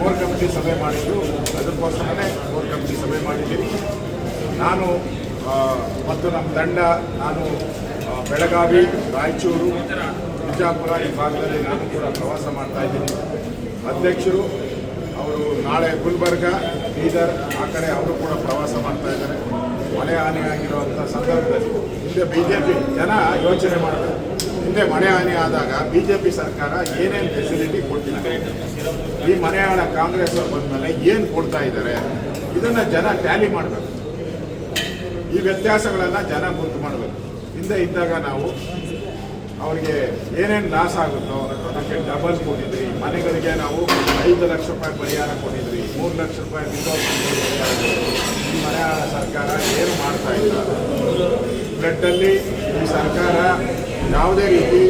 Core committee ಸಭೆ ಮಾಡಿದ್ದು ಅದಕ್ಕೋಸ್ಕರನೇ ಕೋರ್ ಕಮಿಟಿ ಸಭೆ ಮಾಡಿದ್ದೀನಿ. ನಾನು ಮತ್ತು ನಮ್ಮ ತಂಡ, ನಾನು ಬೆಳಗಾವಿ, ರಾಯಚೂರು, ಬಿಜಾಪುರ ಈ ಭಾಗದಲ್ಲಿ ನಾನು ಕೂಡ ಪ್ರವಾಸ ಮಾಡ್ತಾ ಇದ್ದೀನಿ. ಅಧ್ಯಕ್ಷರು, ಅವರು ನಾಳೆ ಗುಲ್ಬರ್ಗ, ಬೀದರ್, ಆ ಕಡೆ ಅವರು ಕೂಡ ಪ್ರವಾಸ ಮಾಡ್ತಾ ಇದ್ದಾರೆ. ಮಳೆ ಹಾನಿಯಾಗಿರುವಂಥ ಸಂದರ್ಭದಲ್ಲಿ. ಹಿಂದೆ ಬಿ ಜೆ ಪಿ ಜನ ಯೋಚನೆ ಮಾಡಬೇಕು ಹಿಂದೆ ಮನೆ ಹಾನಿ ಆದಾಗ ಬಿ ಜೆ ಪಿ ಸರ್ಕಾರ ಏನೇನು ಫೆಸಿಲಿಟಿ ಕೊಡ್ತಿಲ್ಲ. ಈ ಮನೆ ಹಣ ಕಾಂಗ್ರೆಸ್ ಅವ್ರು ಬಂದಮೇಲೆ ಏನು ಕೊಡ್ತಾ ಇದ್ದಾರೆ ಇದನ್ನು ಜನ ಟ್ಯಾಲಿ ಮಾಡಬೇಕು. ಈ ವ್ಯತ್ಯಾಸಗಳನ್ನು ಜನ ಗುರುತು ಮಾಡಬೇಕು. ಹಿಂದೆ ಇದ್ದಾಗ ನಾವು ಅವರಿಗೆ ಏನೇನು ಲಾಸ್ ಆಗುತ್ತೋ ಅದಕ್ಕೆ ಡಬಲ್ ಕೊಟ್ಟಿದ್ರಿ ಮನೆಗಳಿಗೆ ನಾವು ಐದು ಲಕ್ಷ ರೂಪಾಯಿ ಪರಿಹಾರ ಕೊಟ್ಟಿದ್ರಿ ಮೂರು ಲಕ್ಷ ರೂಪಾಯಿ ಈ ಮನೆ ಸರ್ಕಾರ ಏನು ಮಾಡ್ತಾ ಇಲ್ಲ. ಬ್ಲಡ್ಡಲ್ಲಿ ಈ ಸರ್ಕಾರ ಯಾವುದೇ ರೀತಿ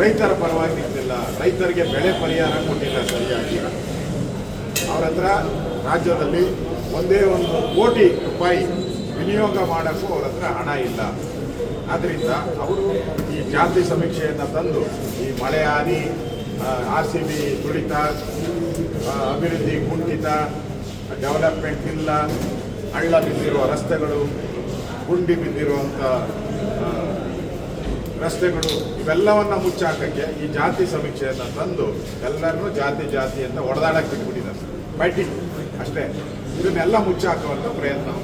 ರೈತರ ಪರವಾಗಿ ನಿಂತಿಲ್ಲ ರೈತರಿಗೆ ಬೆಳೆ ಪರಿಹಾರ ಕೊಟ್ಟಿಲ್ಲ ಸರಿಯಾಗಿ. ಅವರ ಹತ್ರ ರಾಜ್ಯದಲ್ಲಿ ಒಂದೇ ಒಂದು ಕೋಟಿ ರೂಪಾಯಿ ವಿನಿಯೋಗ ಮಾಡೋಕ್ಕೂ ಅವ್ರ ಹತ್ರ ಹಣ ಇಲ್ಲ. ಆದ್ದರಿಂದ ಅವರು ಈ ಜಾತಿ ಸಮೀಕ್ಷೆಯನ್ನು ತಂದು ಈ ಮಳೆ ಹಾನಿ ಆರ್ ಸಿ ಬಿ ತುಳಿತ ಅಭಿವೃದ್ಧಿ ಕುಂಠಿತ, ಡೆವಲಪ್ಮೆಂಟ್ ಇಲ್ಲ, ಹಳ್ಳ ಬಿದ್ದಿರುವ ರಸ್ತೆಗಳು, ಗುಂಡಿ ಬಿದ್ದಿರುವಂಥ ರಸ್ತೆಗಳು ಇವೆಲ್ಲವನ್ನ ಮುಚ್ಚಾಕಕ್ಕೆ ಈ ಜಾತಿ ಸಮೀಕ್ಷೆಯನ್ನು ತಂದು ಎಲ್ಲರನ್ನೂ ಜಾತಿ ಜಾತಿ ಅಂತ ಹೊಡೆದಾಡಕ್ಕೆ ಬಿಟ್ಬಿಟ್ಟಿದ್ದಾರೆ ಫೈಟಿಂಗ್ ಅಷ್ಟೇ. ಇದನ್ನೆಲ್ಲ ಮುಚ್ಚಾಕುವಂಥ ಪ್ರಯತ್ನವನ್ನು